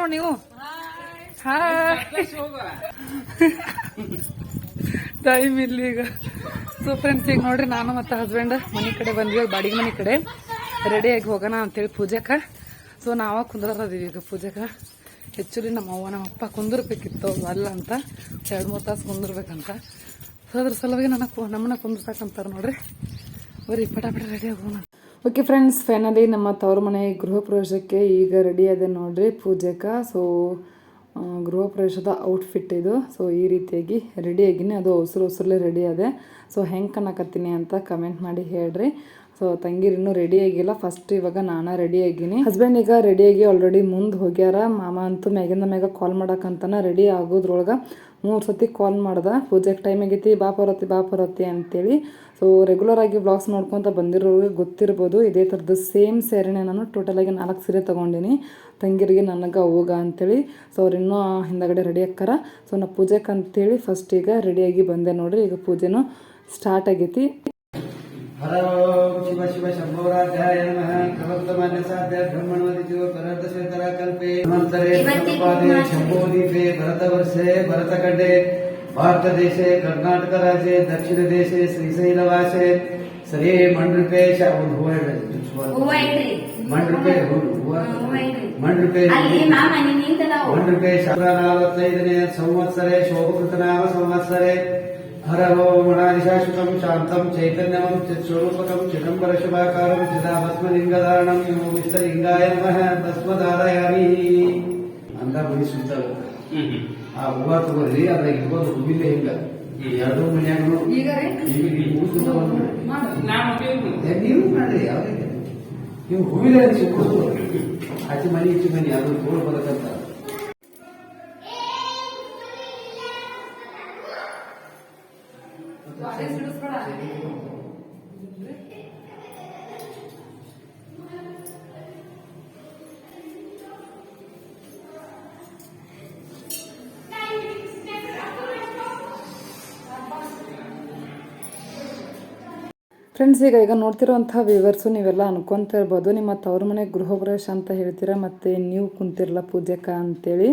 ನೋಡಿ ನೀವು? ಟೈಮ್ ಇಲ್ಲಿ ಈಗ. ಸೊ ಫ್ರೆಂಡ್ಸ್ ಈಗ ನೋಡ್ರಿ ನಾನು ಮತ್ತು ಹಸ್ಬೆಂಡ್ ಮನೆ ಕಡೆ ಬಂದ್ವಿ ಬಾಡಿಗೆ ಮನೆ ಕಡೆ. ರೆಡಿಯಾಗಿ ಹೋಗೋಣ ಅಂತೇಳಿ ಪೂಜೆಕ. ಸೊ ನಾವ ಕುಂದ್ರದೀವಿ ಈಗ ಪೂಜೆಕ. ಹೆಚ್ಚುಲಿ ನಮ್ಮ ಅವ್ವ, ನಮ್ಮ ಅಪ್ಪ ಕುಂದಿರ್ಬೇಕಿತ್ತು ಅಲ್ಲ ಅಂತ. ಎರಡು ಮೂರು ತಾಸು ಕುಂದಿರ್ಬೇಕಂತ. ಸೊ ಅದ್ರ ಸಲುವಾಗಿ ನನಗೆ ನಮ್ಮನ್ನ ಕುಂದಿರ್ಸಾಕಂತಾರೆ ನೋಡ್ರಿ. ಬರೀ ಪಟಾಪಟ ಪಟ ರೆಡಿ ಆಗೋಣ. ಓಕೆ ಫ್ರೆಂಡ್ಸ್ ಫೈನಲಿ ನಮ್ಮ ತವ್ರ ಮನೆ ಗೃಹ ಪ್ರವೇಶಕ್ಕೆ ಈಗ ರೆಡಿ ಅದೆ ನೋಡ್ರಿ ಪೂಜೆಕ. ಸೊ ಗೃಹ ಪ್ರವೇಶದ ಔಟ್ಫಿಟ್ ಇದು. ಸೊ ಈ ರೀತಿಯಾಗಿ ರೆಡಿಯಾಗಿನೇ ಅದು ಉಸಿರು ಉಸಿರಲ್ಲೇ ರೆಡಿ ಅದೆ. ಸೊ ಹೆಂಗೆ ಕಣಕತ್ತೀನಿ ಅಂತ ಕಮೆಂಟ್ ಮಾಡಿ ಹೇಳ್ರಿ. ಸೊ ತಂಗೀರು ಇನ್ನೂ ರೆಡಿ ಆಗಿಲ್ಲ. ಫಸ್ಟ್ ಇವಾಗ ನಾನಾ ರೆಡಿ ಆಗಿನಿ. ಹಸ್ಬೆಂಡ್ ಈಗ ರೆಡಿಯಾಗಿ ಆಲ್ರೆಡಿ ಮುಂದೆ ಹೋಗ್ಯಾರ. ಮಾಮ ಅಂತೂ ಮ್ಯಾಗಿಂದ ಮ್ಯಾಗ ಕಾಲ್ ಮಾಡೋಕ್ಕಂತನ ರೆಡಿ ಆಗೋದ್ರೊಳಗೆ. ಮೂರು ಸತಿ ಕಾಲ್ ಮಾಡ್ದೆ, ಪೂಜೆಗೆ ಟೈಮ್ ಆಗೈತಿ, ಬಾ ಬರತ್ತಿ ಬಾ ಬರತ್ತಿ ಅಂತೇಳಿ. ಸೊ ರೆಗ್ಯುಲರ್ ಆಗಿ ಬ್ಲಾಗ್ಸ್ ನೋಡ್ಕೊತ ಬಂದಿರೋರಿಗೆ ಗೊತ್ತಿರ್ಬೋದು, ಇದೇ ಥರದ್ದು ಸೇಮ್ ಸ್ಯಾರಿನೇ ನಾನು ಟೋಟಲಾಗಿ ನಾಲ್ಕು ಸೀರೆ ತೊಗೊಂಡಿನಿ. ತಂಗಿರಿಗೆ ನನಗೆ ಹೋಗ ಅಂತೇಳಿ. ಸೊ ಅವ್ರು ಇನ್ನೂ ಹಿಂದಗಡೆ ರೆಡಿ ಆಕ್ಕಾರ ಸೊ ನಾ ಪೂಜೆಗೆ ಅಂತೇಳಿ ಫಸ್ಟ್ ಈಗ ರೆಡಿಯಾಗಿ ಬಂದೆ ನೋಡ್ರಿ, ಈಗ ಪೂಜೆನೂ ಸ್ಟಾರ್ಟ್ ಆಗೈತಿ. ಹರ ಓಂ ಶಿವ ಶಿವ ಶಂಭೋರಾಧ್ಯಾಯ ನಮಃ ಪ್ರವರ್ತಮಾನ್ಯಸಾಧ್ಯ ಬ್ರಹ್ಮಣವದಿತ್ಯೋ ಪರದಶ್ವೇತರ ಕಲ್ಪೆ ಮಂತರೆ ಭರತಪಾದೆ ಶಂಭೋದೀಪೆ ಭರತವರ್ಷೆ ಭಾರತ ಭಾರತದೇಶೆ ಕರ್ನಾಟಕ ರಾಜ್ಯ ದಕ್ಷಿಣ ದೇಶೆ ಶ್ರೀಶೈಲವಾಸೆ ಸರಿ ಮಂಡ್ರಪೆ ಒಂದು ಹೂವ ಇಡ್ರಿ ಮಂಡ್ರಿಪೆ ಹೂವ ಮಂಡ್ರಿಪೆ ಮಂಡ್ರಿಪೆ ನಲವತ್ತೈದನೇ ಸಂವತ್ಸರೆ ಶೋಭಕೃತನಾಮ ಸಂವತ್ಸರೆ ಹರ ಓಂ ಮಣಾದಿಶಾಶ್ವತಂ ಶಾಂತಂ ಚೈತನ್ಯಂ ಚಿತ್ಸ್ವರೂಪಕಂ ಚಿದಂಬರ ಶುಭಾಕಾರಂ ಚಿದಾಭಸ್ಮಲಿಂಗಧಾರಣಂ ಯೋ ವಿಶ್ವಲಿಂಗಾಯ ನಮಃ ಭಸ್ಮಧಾರಯಾಮಿ ಅಂತ ಮನಿ ಸುತ್ತ ಆ ಹೂವ ತಗೋರಿ ಅದ್ರ ಇಟ್ಕೊಂಡು ಹೂವಿಲ್ಲ ಹಿಂಗ? ಎರಡೂ ಮನ್ಯಾಗನು ನೀವು ಮಾಡ್ರಿ ಯಾವ್ದಕ್ಕೆ ನೀವು ಹೂವಿಲ್ಲ ಸಿಕ್ಕೋದು ಆಚೆ ಮನೆ ಈಚೆ ಮನೆ ಅದು ತೋಳು ಬರಕಂತ ಫ್ರೆಂಡ್ಸ್ ಈಗ ಈಗ ನೋಡ್ತಿರುವಂಥ ವ್ಯೂವರ್ಸು ನೀವೆಲ್ಲ ಅನ್ಕೊತ ಇರ್ಬೋದು. ನಿಮ್ಮ ತವ್ರ ಮನೆ ಗೃಹ ಪ್ರವೇಶ ಅಂತ ಹೇಳ್ತೀರಾ? ಮತ್ತು ನೀವು ಕುಂತಿರಲ್ಲ ಪೂಜೆಕ ಅಂತೇಳಿ.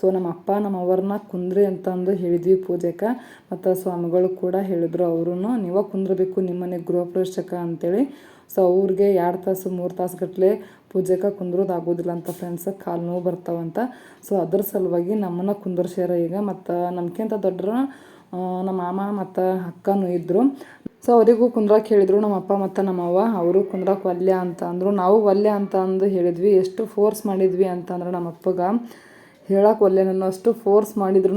ಸೊ ನಮ್ಮ ಅಪ್ಪ, ನಮ್ಮ ಅವ್ರನ್ನ ಕುಂದ್ರಿ ಅಂತಂದು ಹೇಳಿದ್ವಿ ಪೂಜೆಕ. ಮತ್ತು ಸ್ವಾಮಿಗಳು ಕೂಡ ಹೇಳಿದ್ರು ಅವರು ನೀವ ಕುಂದ್ರಬೇಕು ನಿಮ್ಮನೆ ಗೃಹ ಪ್ರವೇಶಕ ಅಂತೇಳಿ. ಸೊ ಅವ್ರಿಗೆ ಎರಡು ತಾಸು, ಮೂರು ತಾಸು ಗಟ್ಟಲೆ ಪೂಜೆಗೆ ಕುಂದ್ರೋದು ಅಂತ ಫ್ರೆಂಡ್ಸ್ ಕಾಲು ನೋವು ಬರ್ತಾವಂತ ಸೊ ಅದ್ರ ಸಲುವಾಗಿ ನಮ್ಮನ್ನ ಕುಂದರ್ಸ್ಯಾರ ಈಗ. ಮತ್ತು ನಮ್ಗಿಂತ ದೊಡ್ಡರು ನಮ್ಮ ಮಾಮ ಮತ್ತು ಅಕ್ಕನೂ ಇದ್ದರು ಸೊ ಅವರಿಗೂ ಕುಂದ್ರಕ್ಕೆ ಹೇಳಿದರು ನಮ್ಮ ಅಪ್ಪ ಮತ್ತು ನಮ್ಮ ಅವ್ವ. ಅವರು ಕುಂದ್ರಕ್ಕೆ ವಲ್ಯ ಅಂತ ಅಂದರು. ನಾವು ವಲ್ಯ ಅಂತ ಅಂದು ಹೇಳಿದ್ವಿ. ಎಷ್ಟು ಫೋರ್ಸ್ ಮಾಡಿದ್ವಿ ಅಂತಂದ್ರೆ ನಮ್ಮ ಅಪ್ಪಗೆ ಹೇಳಕ್ಕೆ ಒಲ್ಲೆ ಅಷ್ಟು ಫೋರ್ಸ್ ಮಾಡಿದ್ರು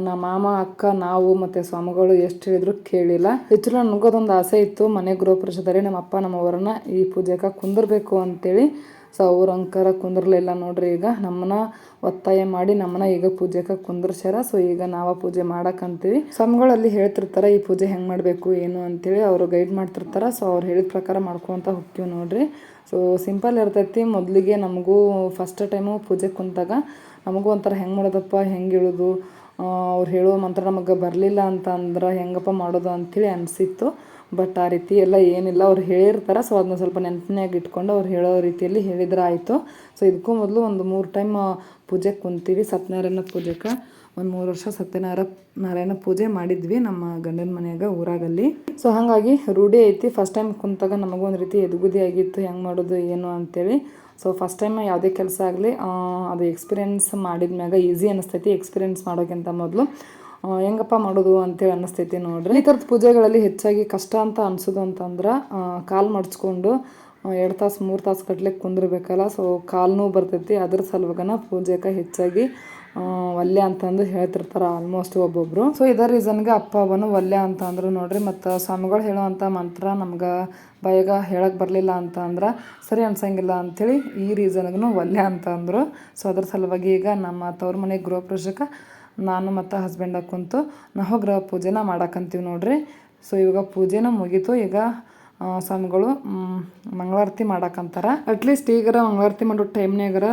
ನಮ್ಮ ಮಾಮ, ಅಕ್ಕ, ನಾವು ಮತ್ತು ಸ್ವಾಮಿಗಳು ಎಷ್ಟು ಹೇಳಿದ್ರು ಕೇಳಿಲ್ಲ. ಹೆಚ್ಚು ನನಗೋದೊಂದು ಆಸೆ ಇತ್ತು. ಮನೆ ಗೃಹ ನಮ್ಮ ಅಪ್ಪ ನಮ್ಮವರನ್ನ ಈ ಪೂಜೆಗೆ ಕುಂದಿರಬೇಕು ಅಂತೇಳಿ. ಸೊ ಅವ್ರ ಅಂಕಾರ ಕುಂದಿರಲಿಲ್ಲ ನೋಡ್ರಿ ಈಗ. ನಮ್ಮನ್ನ ಒತ್ತಾಯ ಮಾಡಿ ನಮ್ಮನ್ನ ಈಗ ಪೂಜೆಗೆ ಕುಂದ್ರಸ್ಯಾರ. ಸೊ ಈಗ ನಾವು ಪೂಜೆ ಮಾಡಕ್ಕಂತೀವಿ ಸ್ವಾಮಿಗಳಲ್ಲಿ ಹೇಳ್ತಿರ್ತಾರ, ಈ ಪೂಜೆ ಹೆಂಗೆ ಮಾಡಬೇಕು, ಏನು ಅಂತೇಳಿ ಅವರು ಗೈಡ್ ಮಾಡ್ತಿರ್ತಾರ. ಸೊ ಅವ್ರು ಹೇಳಿದ ಪ್ರಕಾರ ಮಾಡ್ಕೊತ ಹೋಗ್ತೀವಿ ನೋಡ್ರಿ. ಸೊ ಸಿಂಪಲ್ ಇರ್ತೈತಿ. ಮೊದಲಿಗೆ ನಮಗೂ ಫಸ್ಟ್ ಟೈಮು ಪೂಜೆ ಕುಂತಾಗ ನಮಗೂ ಒಂಥರ ಹೆಂಗೆ ಮಾಡೋದಪ್ಪ, ಹೆಂಗೆ ಇಳೋದು ಅವ್ರು ಹೇಳೋ ಮಂತ್ರ ನಮಗೆ ಬರಲಿಲ್ಲ ಅಂತ ಅಂದ್ರೆ ಹೆಂಗಪ್ಪ ಮಾಡೋದು ಅಂಥೇಳಿ ಅನಿಸಿತ್ತು. ಬಟ್ ಆ ರೀತಿ ಎಲ್ಲ ಏನಿಲ್ಲ. ಅವ್ರು ಹೇಳಿರ್ತಾರೆ. ಸೊ ಅದನ್ನ ಸ್ವಲ್ಪ ನೆನಪಿನಾಗ ಇಟ್ಕೊಂಡು ಅವ್ರು ಹೇಳೋ ರೀತಿಯಲ್ಲಿ ಹೇಳಿದ್ರೆ ಆಯಿತು. ಸೊ ಇದಕ್ಕೂ ಮೊದಲು ಒಂದು ಮೂರು ಟೈಮ್ ಪೂಜೆಗೆ ಕುಂತೀವಿ. ಸತ್ಯನಾರಾಯಣ ಪೂಜೆಗೆ ಒಂದು ಮೂರು ವರ್ಷ ಸತ್ಯನಾರಾಯಣ ನಾರಾಯಣ ಪೂಜೆ ಮಾಡಿದ್ವಿ ನಮ್ಮ ಗಂಡನ ಮನೆಯಾಗ, ಊರಾಗಲ್ಲಿ. ಸೊ ಹಾಗಾಗಿ ರೂಢಿ ಐತಿ. ಫಸ್ಟ್ ಟೈಮ್ ಕುಂತಾಗ ಒಂದು ರೀತಿ ಎದುಗುದಿ ಆಗಿತ್ತು. ಹೆಂಗೆ ಮಾಡೋದು, ಏನು ಅಂತೇಳಿ. ಸೊ ಫಸ್ಟ್ ಟೈಮ್ ಯಾವುದೇ ಕೆಲಸ ಆಗಲಿ ಅದು ಎಕ್ಸ್ಪೀರಿಯೆನ್ಸ್ ಮಾಡಿದ ಮ್ಯಾಗ ಈಸಿ ಅನ್ನಿಸ್ತೈತಿ ಎಕ್ಸ್ಪೀರಿಯೆನ್ಸ್ ಮಾಡೋಕ್ಕಿಂತ ಮೊದಲು. ಹೆಂಗಪ್ಪ ಮಾಡೋದು ಅಂತೇಳಿ ಅನ್ನಿಸ್ತೈತಿ ನೋಡ್ರಿ. ಈ ಥರದ ಪೂಜೆಗಳಲ್ಲಿ ಹೆಚ್ಚಾಗಿ ಕಷ್ಟ ಅಂತ ಅನಿಸೋದು ಅಂತಂದ್ರೆ ಕಾಲು ಮಡ್ಚ್ಕೊಂಡು ಎರಡು ತಾಸು, ಮೂರು ತಾಸು ಕಟ್ಲಿಕ್ಕೆ ಕುಂದಿರ್ಬೇಕಲ್ಲ ಸೊ ಕಾಲು ನೋವು ಬರ್ತೈತಿ, ಅದ್ರ ಸಲುವಾಗನ ಪೂಜೆಗೆ ಹೆಚ್ಚಾಗಿ ಒಲ್ಲೆ ಅಂತಂದು ಹೇಳ್ತಿರ್ತಾರೆ ಆಲ್ಮೋಸ್ಟ್ ಒಬ್ಬೊಬ್ರು. ಸೊ ಇದೇ ರೀಸನ್ಗೆ ಅಪ್ಪ ಅವನು ಒಲ್ಲೆ ಅಂತ ಅಂದ್ರೆ ನೋಡ್ರಿ, ಮತ್ತು ಸ್ವಾಮಿಗಳು ಹೇಳುವಂಥ ಮಂತ್ರ ನಮ್ಗೆ ಬಯಗ ಹೇಳಕ್ಕೆ ಬರಲಿಲ್ಲ ಅಂತ ಅಂದ್ರೆ ಸರಿ ಅನ್ಸಂಗಿಲ್ಲ ಅಂಥೇಳಿ ಈ ರೀಸನ್ಗೂ ಒಲ್ಲೆ ಅಂತ ಅಂದರು. ಸೊ ಅದ್ರ ಸಲುವಾಗಿ ಈಗ ನಮ್ಮ ತವ್ರ ಮನೆ ಗೃಹ ಪ್ರವೇಶಕ್ಕೆ ನಾನು ಮತ್ತು ಹಸ್ಬೆಂಡ ಕುಂತು ನವಗ್ರಹ ಪೂಜೆನ ಮಾಡಕ್ಕಂತೀವಿ ನೋಡ್ರಿ. ಸೊ ಇವಾಗ ಪೂಜೆನ ಮುಗೀತು. ಈಗ ಸ್ವಾಮಿಗಳು ಮಂಗಳಾರತಿ ಮಾಡಕ್ಕಂತಾರ ಅಟ್ಲೀಸ್ಟ್ ಈಗರ ಮಂಗಳಾರತಿ ಮಾಡೋ ಟೈಮ್ನಾಗರ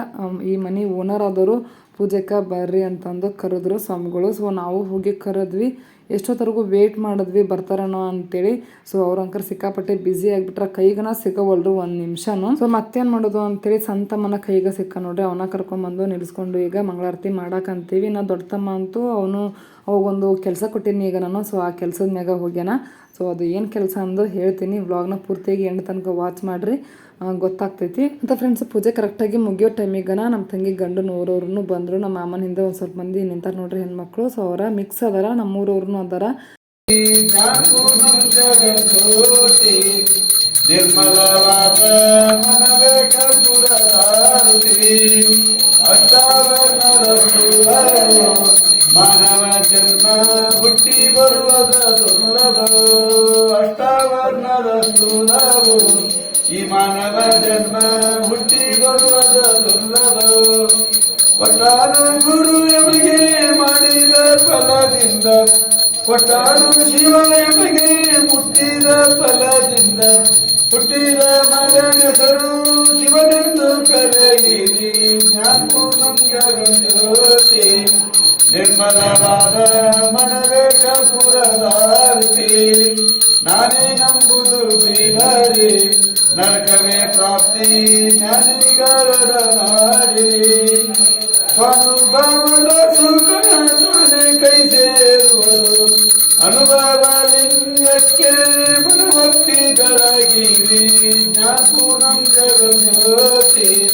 ಈ ಮನೆ ಓನರ್ ಆದವರು ಪೂಜೆಗೆ ಬರ್ರಿ ಅಂತಂದು ಕರೆದ್ರು ಸ್ವಾಮಿಗಳು. ಸೊ ನಾವು ಹೋಗಿ ಕರೆದ್ವಿ. ಎಷ್ಟೊತ್ತರೆಗೂ ವೇಟ್ ಮಾಡಿದ್ವಿ, ಬರ್ತಾರೇನೋ ಅಂತೇಳಿ. ಸೊ ಅವ್ರ ಅಂಕರ್ ಸಿಕ್ಕಾಪಟ್ಟೆ ಬ್ಯುಸಿ ಆಗಿಬಿಟ್ರೆ ಕೈಗನ ಸಿಗವಲ್ರು ಒಂದು ನಿಮಿಷನು. ಸೊ ಮತ್ತೇನು ಮಾಡೋದು ಅಂತೇಳಿ ಸಂತಮ್ಮನ ಕೈಗೆ ಸಿಕ್ಕ ನೋಡ್ರಿ. ಅವನ ಕರ್ಕೊಂಬಂದು ನಿಲ್ಲಿಸ್ಕೊಂಡು ಈಗ ಮಂಗಳಾರತಿ ಮಾಡಾಕಂತೀವಿ ನಾ ದೊಡ್ಡ ತಮ್ಮ ಅಂತೂ ಅವನು ಅವಾಗೊಂದು ಕೆಲಸ ಕೊಟ್ಟಿನಿ ಈಗ ನಾನು. ಸೊ ಆ ಕೆಲಸದ ಮ್ಯಾಗ ಹೋಗ್ಯಾನ. ಸೊ ಅದು ಏನು ಕೆಲಸ ಅಂದು ಹೇಳ್ತೀನಿ. ವ್ಲಾಗ್ನ ಪೂರ್ತಿಯಾಗಿ ಎಂಡ್ ತನಕ ವಾಚ್ ಮಾಡಿರಿ. ಗೊತ್ತಾಗ್ತೈತಿ. ಅಂತ ಫ್ರೆಂಡ್ಸ್ ಪೂಜೆ ಕರೆಕ್ಟಾಗಿ ಮುಗಿಯೋ ಟೈಮಿಗನ ನಮ್ಮ ತಂಗಿ ಗಂಡು ಊರವ್ರು ಬಂದರು. ನಮ್ಮ ಮಾಮನ ಹಿಂದೆ ಒಂದು ಸ್ವಲ್ಪ ಮಂದಿ ನಿಂತಾರೆ ನೋಡ್ರಿ ಹೆಣ್ಮಕ್ಳು. ಸೊ ಅವರ ಮಿಕ್ಸ್ ಅದಾರ ನಮ್ಮ ಊರವ್ರು ಅದಾರ. ನಿರ್ಮಲವಾದ ಮನವೇ ಜನ್ಮ ಹುಟ್ಟಿ ಬರುವದ ದುರ್ಲಭವು ಅಷ್ಟವರ್ಣದ ಸುರವು ಈ ಮಾನವ ಜನ್ಮ ಹುಟ್ಟಿ ಬರುವದ ದುರ್ಲಭವು ಕೊಟ್ಟಾರು ಗುರು ಎಮಗೆ ಮಾಡಿದ ಫಲದಿಂದ, ಕೊಟ್ಟಾರು ಶಿವ ಎಮಗೆ ಮುಟ್ಟಿದ ಫಲದಿಂದ. ಹುಟ್ಟಿದ ಮಗನೆಸರು ಶಿವನೆಂದು ಕರೆಯಿರಿ ಜ್ಞಾನಪೂರ್ಣಂ ಜ್ಯೋತಿ ನಿರ್ಮಲವಾದ ಮನವೇ ಕಪುರದಾರತಿ ನಾನೇ ನಂಬುದು ಬಿಡರಿ ನರಕವೇ ಪ್ರಾಪ್ತಿ ಜ್ಞಾನಿಗಳ ಮಾಡಿರಿ ಅನುಭವದ ಸುಖ ತಾನೇ ಕೈ ಸೇರುವುದು ಅನುಭವ ಜ್ಞಾಪೂರ್ಣಂ ಜಗಜ್ಯೋತಿ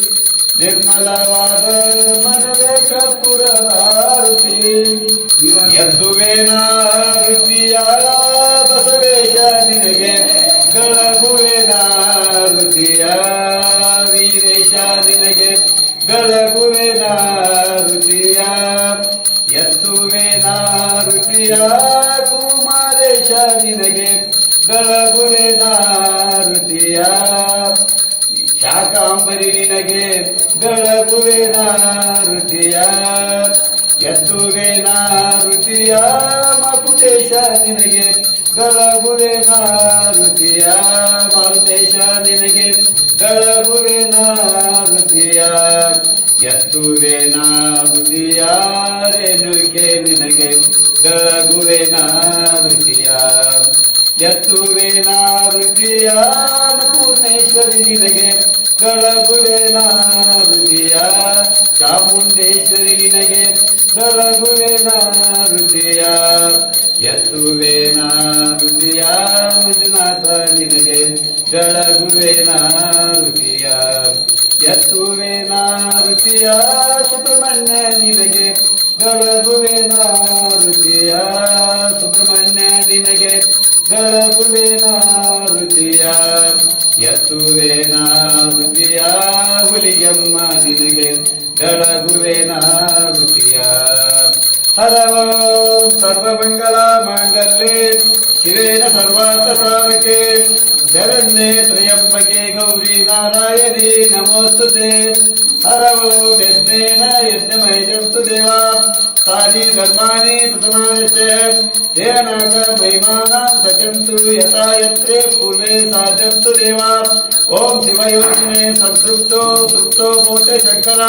ನಿರ್ಮಲವಾದ ಮನವೇ ಕಪುರವಾರುತಿ ಎದ್ದುವೇನ ವೃತ್ತಿಯಾಳ ಬಸವೇಶ ನಿನಗೆ? ಗಳಗುವೇನ ವೃತ್ತಿಯ ವೀರೇಶ ನಿನಗೆ? ಗಳಗುವೇನ ವೃತ್ತಿಯ ಎತ್ತುವೇನ ವೃತ್ತಿಯ ಕುಮಾರೇಶ ನಿನಗೆ? ಗಳಗುವೇನ ವೃತ್ತಿಯ ಶಾಕಾಂಬರಿ ನಿನಗೆ ಗಳಗುವೇನ ವೃತ್ತಿಯ ಎತ್ತುವೇನ ನಾರುತಿಯ ಮಕುಟೇಶ ನಿನಗೆ ಗಳಗುವೆ ನಾರುತಿಯ ಮಾರುತೇಶ ನಿನಗೆ ಗಳಗುವೆ ನಾರುತಿಯ ಎತ್ತುವೆ ನಾರುತಿಯ, ರೇಣುಕೆ ನಿನಗೆ ಗಳಗುವೆ ವೃತ್ತಿಯ ಎತ್ತುವೇನ ವೃತ್ತಿಯ ಪೂರ್ಣೇಶ್ವರಿ ನಿನಗೆ ಗಳಗುವೇನ ವೃತ್ತಿಯ ಚಾಮುಂಡೇಶ್ವರಿ ನಿನಗೆ ಗಳಗುವೇನ ವೃತ್ತಿಯ ಎತ್ತುವೇನ ವೃತ್ತಿಯ ಮಂಜುನಾಥ ನಿನಗೆ ಗಳಗುವೇನ ವೃತ್ತಿಯ ಎತ್ತುವೇನ ವೃತ್ತಿಯ ಸುಬ್ರಹ್ಮಣ್ಯ ನಿನಗೆ ಗಳಗುವೇನ ವೃತ್ತಿಯ ಸುಬ್ರಹ್ಮಣ್ಯ ನಿನಗೆ ಗಳಗುವೇನ ವೃತ್ತಿಯ ಎತ್ತುವೇನ ಹುಲಿಯಮ್ಮ ನಿನಗೆ ಗಳಗುವೇನ ವೃತ್ತಿಯ ಹರವೋ ಸರ್ವಮಂಗಲ ಮಾಂಗಲ್ಯೆ, ಶಿವೇನ ಸರ್ವಾರ್ಥ ಸಾರಕೆ ಶರಣ್ಯೆ ತ್ರಯಂಬಕೆ ಗೌರಿ ನಾರಾಯಣಿ ನಮೋಸ್ತುತೆ. హరవో యజ్ఞేన యజ్ఞమైజంతు దేవా తాని ధర్మాణి ప్రథమాయతే తేనాక మహిమానం సచంతు యథాయత్రే పూర్వే సాధస్తు దేవా ఓం శివయోజనే సంతృప్తో తృప్తో పోతే శంకర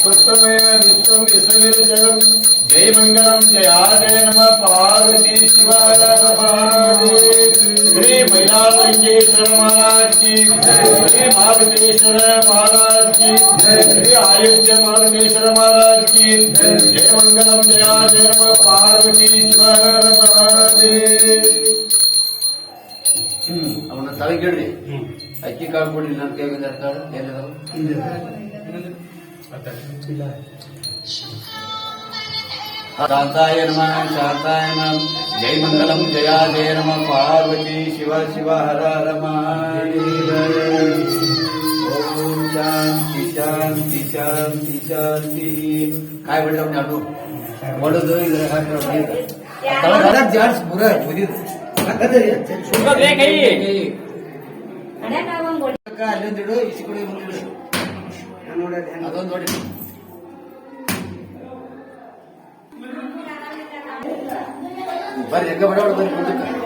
పుష్పమే విశ్వం విశ్వవేద జగం జయ మంగళం జయా జయ నమ పార్వతీ శివాయ శ్రీ మహిళా మహారాజ్ శ్రీ ಮಹಾರಾಜ್ ಕಿ ಶ್ರೀ ಆಯುಧ್ಯ ಮಾರುತೇಶ್ವರ ಮಹಾರಾಜ್ ಕಿ ಜಯ ಮಂಗಲಂ ಜಯ ಜಯ ನಮ ಪಾರ್ವತಿ ಶಿವಾಯ ಮಹಾದೇವ್ ಅವನ ತಲೆಗಿಡ್ರಿ ಅಕ್ಕಿ ಕಾಳು ಕೊಡ್ಲಿಲ್ಲ ಅಂತ ಕೇಳಿದಾರ ಕಾಳು ಏನಿದಾವ ಶಾಂತಾಯ ನಮ ಶಾಂತಾಯ ನಮ. ಜೈ ಮಂಗಲಂ, ಜಯ ಜಯ ನಮ. ಪಾರ್ವತಿ, ಶಿವ ಶಿವ, ಹರ ಹರ ಮಹಾದೇವ. ಓಂ ಶಾಂತಿ ಶಾಂತಿ ಶಾಂತಿ ಶಾಂತಿ ಕಾಯಿ ಬಿಡ್ರಿ ಅವ್ನ ಎರಡು ಒಡದು ಇದ್ರ ಹಾಕಿ ಜಾಡ್ಸ್ ಪೂರ ಮುಗಿದು ಅಲ್ಲೊಂದಿಡು ಇಸಿ ಕೊಡಿ ಮುಂದಿಡು ಅದೊಂದು ನೋಡಿ ಬರ್ರಿ ಹೆಂಗ ಬಡ ಬರ್ರಿ ಮುಂದಕ್ಕೆ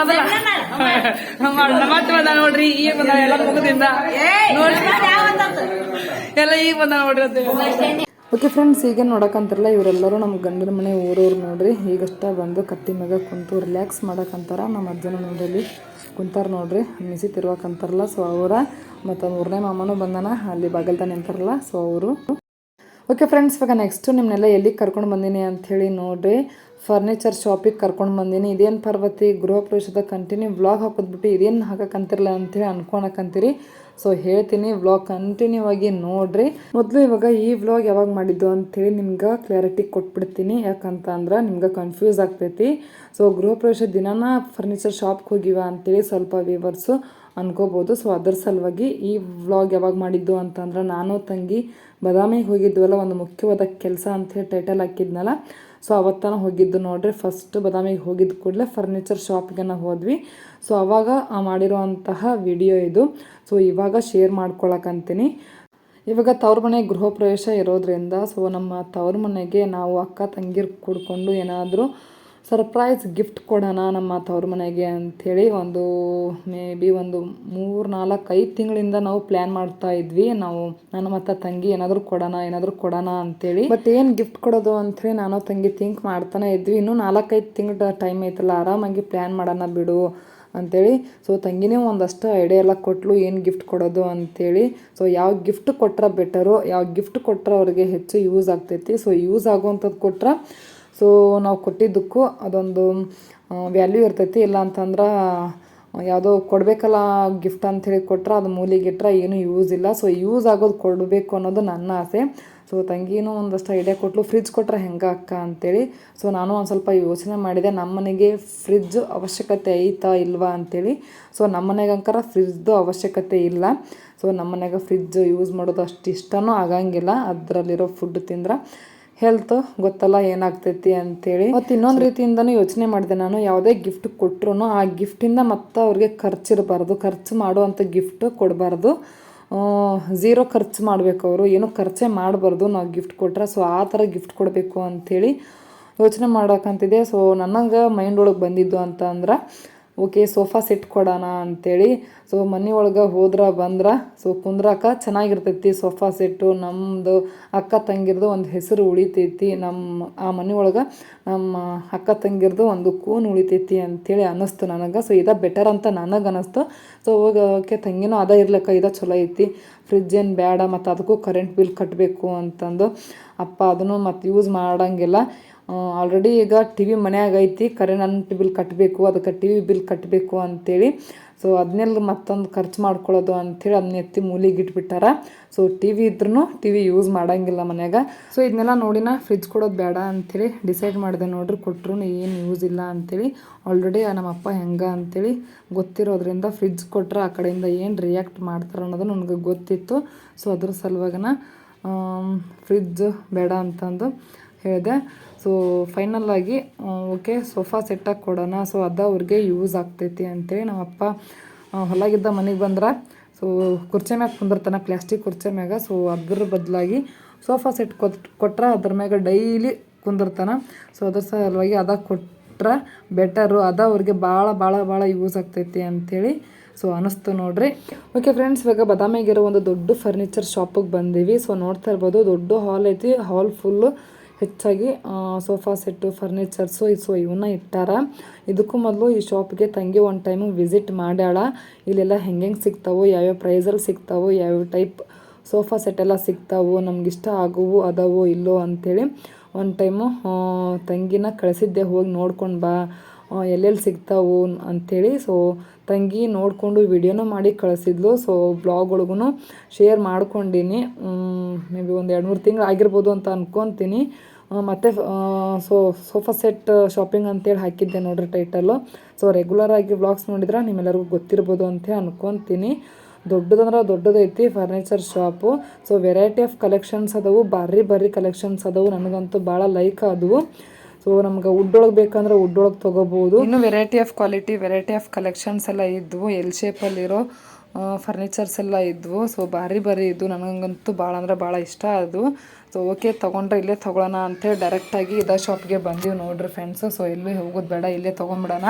ಮೊದಲ? ಮತ್ತೆ ಬಂದ ನೋಡ್ರಿ ಈಗ ಬಂದ ಎಲ್ಲ ಮುಗದಿಂದ ನೋಡ್ರಿ. ಎಲ್ಲ ಈಗ ಬಂದ ನೋಡ್ರಿ ಅಂತ ಓಕೆ ಫ್ರೆಂಡ್ಸ್ ಈಗ ನೋಡಕ್ಕಂತಾರಲ್ಲ ಇವರೆಲ್ಲರೂ ನಮ್ಮ ಗಂಡನ ಮನೆ ಊರವ್ರು ನೋಡ್ರಿ. ಈಗಷ್ಟ ಬಂದು ಕಟ್ಟಿ ಮ್ಯಾಗ ಕುಂತು ರಿಲ್ಯಾಕ್ಸ್ ಮಾಡಕ್ಕಂತಾರ. ನಮ್ಮ ಅಜ್ಜನ ಮನೆಯಲ್ಲಿ ಕುಂತಾರ ನೋಡ್ರಿ. ಮಿಸಿ ತಿರ್ವಾಕಂತಾರಲ್ಲ ಸೊ ಅವರ ಮತ್ತು ಮೂರನೇ ಮಾಮನೂ ಬಂದಾನ. ಅಲ್ಲಿ ಬಾಗಲ್ದ ನಿಂತಾರಲ್ಲ ಸೊ ಅವರು. ಓಕೆ ಫ್ರೆಂಡ್ಸ್ ಇವಾಗ ನೆಕ್ಸ್ಟು ನಿಮ್ಮನ್ನೆಲ್ಲ ಎಲ್ಲಿಗೆ ಕರ್ಕೊಂಡು ಬಂದೀನಿ ಅಂಥೇಳಿ ನೋಡ್ರಿ. ಫರ್ನಿಚರ್ ಶಾಪಿಗೆ ಕರ್ಕೊಂಡು ಬಂದೀನಿ. ಇದೇನು ಪರ್ವತಿ, ಗೃಹ ಪ್ರವೇಶದ ಕಂಟಿನ್ಯೂ ವ್ಲಾಗ್ ಹಾಕೋದ್ಬಿಟ್ಟು ಇದೇನು ಹಾಕಕ್ಕಂತಿರಲ್ಲ ಅಂತೇಳಿ ಅನ್ಕೊಳಕಂತೀರಿ ಸೊ ಹೇಳ್ತೀನಿ ವ್ಲಾಗ್ ಕಂಟಿನ್ಯೂ ಆಗಿ ನೋಡ್ರಿ. ಮೊದಲು ಇವಾಗ ಈ ವ್ಲಾಗ್ ಯಾವಾಗ ಮಾಡಿದ್ದು ಅಂಥೇಳಿ ನಿಮ್ಗೆ ಕ್ಲಾರಿಟಿ ಕೊಟ್ಬಿಡ್ತೀನಿ. ಯಾಕಂತ ಅಂದ್ರೆ ನಿಮ್ಗೆ ಕನ್ಫ್ಯೂಸ್ ಆಗ್ತೈತಿ. ಸೊ ಗೃಹ ಪ್ರವೇಶ ದಿನಾನ ಫರ್ನಿಚರ್ ಶಾಪ್ಗೆ ಹೋಗಿವ ಅಂತೇಳಿ ಸ್ವಲ್ಪ ವಿವರ್ಸು ಅನ್ಕೋಬೋದು. ಸೊ ಅದರ ಸಲುವಾಗಿ ಈ ವ್ಲಾಗ್ ಯಾವಾಗ ಮಾಡಿದ್ದು ಅಂತಂದ್ರೆ ನಾನು ತಂಗಿ ಬದಾಮಿಗೆ ಹೋಗಿದ್ವಲ್ಲ, ಒಂದು ಮುಖ್ಯವಾದ ಕೆಲಸ ಅಂಥೇಳಿ ಟೈಟಲ್ ಹಾಕಿದ್ನಲ್ಲ ಸೊ ಅವತ್ತನ ಹೋಗಿದ್ದು ನೋಡ್ರಿ ಫಸ್ಟ್ ಬದಾಮಿಗೆ ಹೋಗಿದ್ದ ಕೂಡಲೇ ಫರ್ನಿಚರ್ ಶಾಪ್ಗೆ ನಾವು ಹೋದ್ವಿ. ಸೊ ಅವಾಗ ಆ ಮಾಡಿರೋವಂತಹ ವಿಡಿಯೋ ಇದು. ಸೊ ಇವಾಗ ಶೇರ್ ಮಾಡ್ಕೊಳಕಂತೀನಿ. ಇವಾಗ ತವ್ರ ಮನೆ ಗೃಹ ಪ್ರವೇಶ ಇರೋದ್ರಿಂದ ಸೊ ನಮ್ಮ ತವ್ರ ಮನೆಗೆ ನಾವು ಅಕ್ಕ, ತಂಗಿರ್ ಕೂಡ್ಕೊಂಡು ಏನಾದರೂ ಸರ್ಪ್ರೈಸ್ ಗಿಫ್ಟ್ ಕೊಡೋಣ ನಮ್ಮ ತವ್ರ ಮನೆಗೆ ಅಂಥೇಳಿ ಒಂದು ಮೇ ಬಿ ಒಂದು ಮೂರು ನಾಲ್ಕು ಐದು ತಿಂಗಳಿಂದ ನಾವು ಪ್ಲ್ಯಾನ್ ಮಾಡ್ತಾ ಇದ್ವಿ. ನಾವು ನಾನು ಮತ್ತು ತಂಗಿ ಏನಾದರೂ ಕೊಡೋಣ ಏನಾದರೂ ಕೊಡೋಣ ಅಂಥೇಳಿ. ಬಟ್ ಏನು ಗಿಫ್ಟ್ ಕೊಡೋದು ಅಂಥೇಳಿ ನಾನು ತಂಗಿ ಥಿಂಕ್ ಮಾಡ್ತಾನೆ ಇದ್ವಿ. ಇನ್ನೂ ನಾಲ್ಕೈದು ತಿಂಗಳ ಟೈಮ್ ಐತಲ್ಲ, ಆರಾಮಾಗಿ ಪ್ಲ್ಯಾನ್ ಮಾಡೋಣ ಬಿಡು ಅಂಥೇಳಿ. ಸೊ ತಂಗಿನೇ ಒಂದಷ್ಟು ಐಡಿಯಾ ಎಲ್ಲ ಕೊಟ್ಟಲು ಏನು ಗಿಫ್ಟ್ ಕೊಡೋದು ಅಂಥೇಳಿ. ಸೊ ಯಾವ ಗಿಫ್ಟ್ ಕೊಟ್ಟರೆ ಬೆಟರು ಯಾವ ಗಿಫ್ಟ್ ಕೊಟ್ಟರೆ ಅವ್ರಿಗೆ ಹೆಚ್ಚು ಯೂಸ್ ಆಗ್ತೈತಿ. ಸೊ ಯೂಸ್ ಆಗುವಂಥದ್ದು ಕೊಟ್ರೆ ಸೊ ನಾವು ಕೊಟ್ಟಿದ್ದಕ್ಕೂ ಅದೊಂದು ವ್ಯಾಲ್ಯೂ ಇರ್ತೈತಿ. ಇಲ್ಲ ಅಂತಂದ್ರೆ ಯಾವುದೋ ಕೊಡಬೇಕಲ್ಲ ಗಿಫ್ಟ್ ಅಂಥೇಳಿ ಕೊಟ್ರೆ ಅದು ಮೂಲಿಗಿಟ್ರೆ ಏನೂ ಯೂಸ್ ಇಲ್ಲ. ಸೊ ಯೂಸ್ ಆಗೋದು ಕೊಡಬೇಕು ಅನ್ನೋದು ನನ್ನ ಆಸೆ. ಸೊ ತಂಗಿನೂ ಒಂದಷ್ಟು ಐಡಿಯಾ ಕೊಟ್ಟಲು ಫ್ರಿಜ್ ಕೊಟ್ಟರೆ ಹೆಂಗೆ ಅಕ್ಕ ಅಂತೇಳಿ. ಸೊ ನಾನು ಒಂದು ಸ್ವಲ್ಪ ಯೋಚನೆ ಮಾಡಿದೆ, ನಮ್ಮ ಮನೆಗೆ ಫ್ರಿಜ್ ಅವಶ್ಯಕತೆ ಐತಾ ಇಲ್ವಾ ಅಂತೇಳಿ. ಸೊ ನಮ್ಮ ಮನೆಗಂಕರ ಫ್ರಿಜ್ದು ಅವಶ್ಯಕತೆ ಇಲ್ಲ. ಸೊ ನಮ್ಮ ಫ್ರಿಜ್ ಯೂಸ್ ಮಾಡೋದು ಅಷ್ಟು ಇಷ್ಟನೂ ಆಗಂಗಿಲ್ಲ. ಅದರಲ್ಲಿರೋ ಫುಡ್ ತಿಂದ್ರೆ. ಹೆಲ್ತ್ ಗೊತ್ತಲ್ಲ ಏನಾಗ್ತೈತಿ ಅಂತೇಳಿ. ಮತ್ತು ಇನ್ನೊಂದು ರೀತಿಯಿಂದನೂ ಯೋಚನೆ ಮಾಡಿದೆ ನಾನು ಯಾವುದೇ ಗಿಫ್ಟ್ ಕೊಟ್ರು ಆ ಗಿಫ್ಟಿಂದ ಮತ್ತೆ ಅವ್ರಿಗೆ ಖರ್ಚಿರಬಾರ್ದು ಖರ್ಚು ಮಾಡುವಂಥ ಗಿಫ್ಟ್ ಕೊಡಬಾರ್ದು. ಝೀರೋ ಖರ್ಚು ಮಾಡಬೇಕು ಅವರು ಏನೂ ಖರ್ಚೇ ಮಾಡಬಾರ್ದು ನಾವು ಗಿಫ್ಟ್ ಕೊಟ್ರೆ ಸೊ ಆ ಥರ ಗಿಫ್ಟ್ ಕೊಡಬೇಕು ಅಂಥೇಳಿ ಯೋಚನೆ ಮಾಡೋಕಂತಿದೆ ಸೊ ನನಗೆ ಮೈಂಡ್ ಒಳಗೆ ಬಂದಿದ್ದು ಅಂತ ಅಂದ್ರೆ ಓಕೆ, ಸೋಫಾ ಸೆಟ್ ಕೊಡೋಣ ಅಂಥೇಳಿ ಸೊ ಮನೆ ಒಳಗೆ ಹೋದ್ರ ಬಂದ್ರೆ ಸೊ ಕುಂದ್ರಾಕ ಚೆನ್ನಾಗಿರ್ತೈತಿ ಸೋಫಾ ಸೆಟ್ಟು ನಮ್ಮದು ಅಕ್ಕ ತಂಗಿರ್ದು ಒಂದು ಹೆಸರು ಉಳಿತೈತಿ. ನಮ್ಮ ಆ ಮನೆ ಒಳಗೆ ನಮ್ಮ ಅಕ್ಕ ತಂಗಿರ್ದು ಒಂದು ಕೂನ್ ಉಳಿತೈತಿ ಅಂಥೇಳಿ ಅನ್ನಿಸ್ತು ನನಗೆ. ಸೊ ಇದ ಬೆಟರ್ ಅಂತ ನನಗೆ ಅನ್ನಿಸ್ತು. ಸೊ ಹೋಗಿ ಓಕೆ, ತಂಗಿನೂ ಅದ ಇರ್ಲಕ್ಕ, ಇದ ಚಲೋ ಐತಿ. ಫ್ರಿಜ್ ಏನು ಬೇಡ ಮತ್ತು ಅದಕ್ಕೂ ಕರೆಂಟ್ ಬಿಲ್ ಕಟ್ಟಬೇಕು ಅಂತಂದು. ಅಪ್ಪ ಅದನ್ನು ಮತ್ತು ಯೂಸ್ ಮಾಡಂಗಿಲ್ಲ. ಆಲ್ರೆಡಿ ಈಗ ಟಿ ವಿ ಮನ್ಯಾಗ ಐತಿ ಕರೆಂಟ್ ಬಿಲ್ ಕಟ್ಟಬೇಕು ಅದಕ್ಕೆ ಟಿ ವಿ ಬಿಲ್ ಕಟ್ಟಬೇಕು ಅಂತೇಳಿ. ಸೊ ಅದನ್ನೆಲ್ಲ ಮತ್ತೊಂದು ಖರ್ಚು ಮಾಡ್ಕೊಳ್ಳೋದು ಅಂಥೇಳಿ ಅದನ್ನ ಎತ್ತಿ ಮೂಲಿಗೆ ಇಟ್ಬಿಟ್ಟಾರ. ಸೊ ಟಿ ವಿ ಇದ್ರೂ ಟಿ ವಿ ಯೂಸ್ ಮಾಡಂಗಿಲ್ಲ ಮನ್ಯಾಗ. ಸೊ ಇದನ್ನೆಲ್ಲ ನೋಡಿನ ಫ್ರಿಜ್ ಕೊಡೋದು ಬೇಡ ಅಂಥೇಳಿ ಡಿಸೈಡ್ ಮಾಡಿದೆ ನೋಡ್ರಿ ಕೊಟ್ಟರು ಏನು ಯೂಸ್ ಇಲ್ಲ ಅಂಥೇಳಿ ಆಲ್ರೆಡಿ ನಮ್ಮ ಅಪ್ಪ ಹೆಂಗೆ ಅಂಥೇಳಿ ಗೊತ್ತಿರೋದ್ರಿಂದ ಫ್ರಿಜ್ ಕೊಟ್ರೆ ಆ ಕಡೆಯಿಂದ ಏನು ರಿಯಾಕ್ಟ್ ಮಾಡ್ತಾರೆ ಅನ್ನೋದು ನನಗೆ ಗೊತ್ತಿತ್ತು. ಸೊ ಅದ್ರ ಸಲುವಾಗನ ಫ್ರಿಜ್ ಬೇಡ ಅಂತಂದು ಹೇಳಿದೆ. ಸೊ ಫೈನಲ್ ಆಗಿ ಓಕೆ ಸೋಫಾ ಸೆಟ್ಟಾಗಿ ಕೊಡೋಣ. ಸೊ ಅದು ಅವ್ರಿಗೆ ಯೂಸ್ ಆಗ್ತೈತಿ ಅಂತೇಳಿ ನಮ್ಮ ಅಪ್ಪ ಹೊಲಾಗಿದ್ದ ಮನೆಗೆ ಬಂದ್ರೆ ಸೊ ಕುರ್ಚೆ ಮ್ಯಾಗ ಕುಂದಿರ್ತಾನೆ ಪ್ಲಾಸ್ಟಿಕ್ ಕುರ್ಚೆ ಮ್ಯಾಗ. ಸೊ ಅದ್ರ ಬದಲಾಗಿ ಸೋಫಾ ಸೆಟ್ ಕೊಟ್, ಕೊಟ್ರೆ ಅದ್ರ ಮ್ಯಾಗ ಡೈಲಿ ಕುಂದಿರ್ತಾನೆ. ಸೊ ಅದ್ರ ಸಲುವಾಗಿ ಅದ ಕೊಟ್ರೆ ಬೆಟರು ಅದ ಅವ್ರಿಗೆ ಭಾಳ ಭಾಳ ಭಾಳ ಯೂಸ್ ಆಗ್ತೈತಿ ಅಂಥೇಳಿ ಸೊ ಅನಿಸ್ತು ನೋಡ್ರಿ. ಓಕೆ ಫ್ರೆಂಡ್ಸ್ ಇವಾಗ ಬದಾಮಿಗಿರೋ ಒಂದು ದೊಡ್ಡ ಫರ್ನಿಚರ್ ಶಾಪಿಗೆ ಬಂದೀವಿ. ಸೊ ನೋಡ್ತಾ ಇರ್ಬೋದು, ದೊಡ್ಡ ಹಾಲ್ ಐತಿ. ಹಾಲ್ ಫುಲ್ಲು ಹೆಚ್ಚಾಗಿ ಸೋಫಾ ಸೆಟ್ಟು, ಫರ್ನಿಚರ್ಸು ಸೊ ಇವನ್ನ ಇಟ್ಟಾರ. ಇದಕ್ಕೂ ಮೊದಲು ಈ ಶಾಪ್ಗೆ ತಂಗಿ ಒಂದು ಟೈಮು ವಿಸಿಟ್ ಮಾಡ್ಯಾಳ. ಇಲ್ಲೆಲ್ಲ ಹೆಂಗೆ ಸಿಗ್ತಾವೋ, ಯಾವ್ಯಾವ ಪ್ರೈಸಲ್ಲಿ ಸಿಗ್ತಾವೋ, ಯಾವ್ಯಾವ ಟೈಪ್ ಸೋಫಾ ಸೆಟ್ ಎಲ್ಲ ಸಿಗ್ತಾವೋ ನಮ್ಗೆ ಇಷ್ಟ ಆಗುವು, ಅದಾವೋ ಇಲ್ಲೋ ಅಂಥೇಳಿ ಒಂದು ಟೈಮು ತಂಗಿನ ಕಳಿಸಿದ್ದೆ ಹೋಗಿ ನೋಡ್ಕೊಂಡು ಬಾ. ಎಲ್ಲೆಲ್ಲಿ ಸಿಗ್ತಾವು ಅಂಥೇಳಿ ಸೊ ತಂಗಿ ನೋಡಿಕೊಂಡು ವಿಡಿಯೋನೂ ಮಾಡಿ ಕಳಿಸಿದ್ಲು. ಸೊ ಬ್ಲಾಗ್ ಒಳಗೂ ಶೇರ್ ಮಾಡ್ಕೊಂಡಿನಿ. ಮೇ ಬಿ ಒಂದು ಎರಡು ಮೂರು ತಿಂಗಳು ಆಗಿರ್ಬೋದು ಅಂತ ಅಂದ್ಕೊತೀನಿ ಮತ್ತು ಸೊ ಸೋಫಾ ಸೆಟ್ ಶಾಪಿಂಗ್ ಅಂತೇಳಿ ಹಾಕಿದ್ದೆ ನೋಡ್ರಿ ಟೈಟಲ್ಲು ಸೊ ರೆಗ್ಯುಲರ್ ಆಗಿ ವ್ಲಾಗ್ಸ್ ನೋಡಿದ್ರೆ ನಿಮ್ಮೆಲ್ಲರಿಗೂ ಗೊತ್ತಿರ್ಬೋದು ಅಂತ ಅಂದ್ಕೊತೀನಿ ದೊಡ್ಡದಂದ್ರೆ ದೊಡ್ಡದೈತಿ furniture shop so variety of collections ಅದಾವು ಭಾರಿ ಭಾರಿ ಕಲೆಕ್ಷನ್ಸ್ ಅದಾವು. ನನಗಂತೂ ಭಾಳ ಲೈಕ್ ಆದವು. ಸೊ ನಮ್ಗೆ ವುಡ್ ಬೇಕಂದ್ರೆ ವುಡ್ ಒಳಗೆ ತೊಗೋಬೋದು. ಇನ್ನು variety of quality variety of collections ಎಲ್ಲ ಇದ್ವು. ಎಲ್ ಶೇಪಲ್ಲಿರೋ ಫರ್ನಿಚರ್ಸ್ ಎಲ್ಲ ಇದ್ವು. ಸೊ ಭಾರಿ ಭಾರಿ ಇದ್ವು ನನಗಂತೂ ಭಾಳ ಅಂದ್ರೆ ಭಾಳ ಇಷ್ಟ ಅದು. ಸೊ ಓಕೆ ತೊಗೊಂಡ್ರೆ ಇಲ್ಲೇ ತೊಗೊಳೋಣ ಅಂತೇಳಿ ಡೈರೆಕ್ಟಾಗಿ ಇದೇ ಶಾಪ್ಗೆ ಬಂದೀವಿ ನೋಡ್ರಿ ಫ್ರೆಂಡ್ಸು ಸೊ ಎಲ್ಲಿ ಹೋಗೋದು ಬೇಡ, ಇಲ್ಲೇ ತೊಗೊಂಬಿಡೋಣ.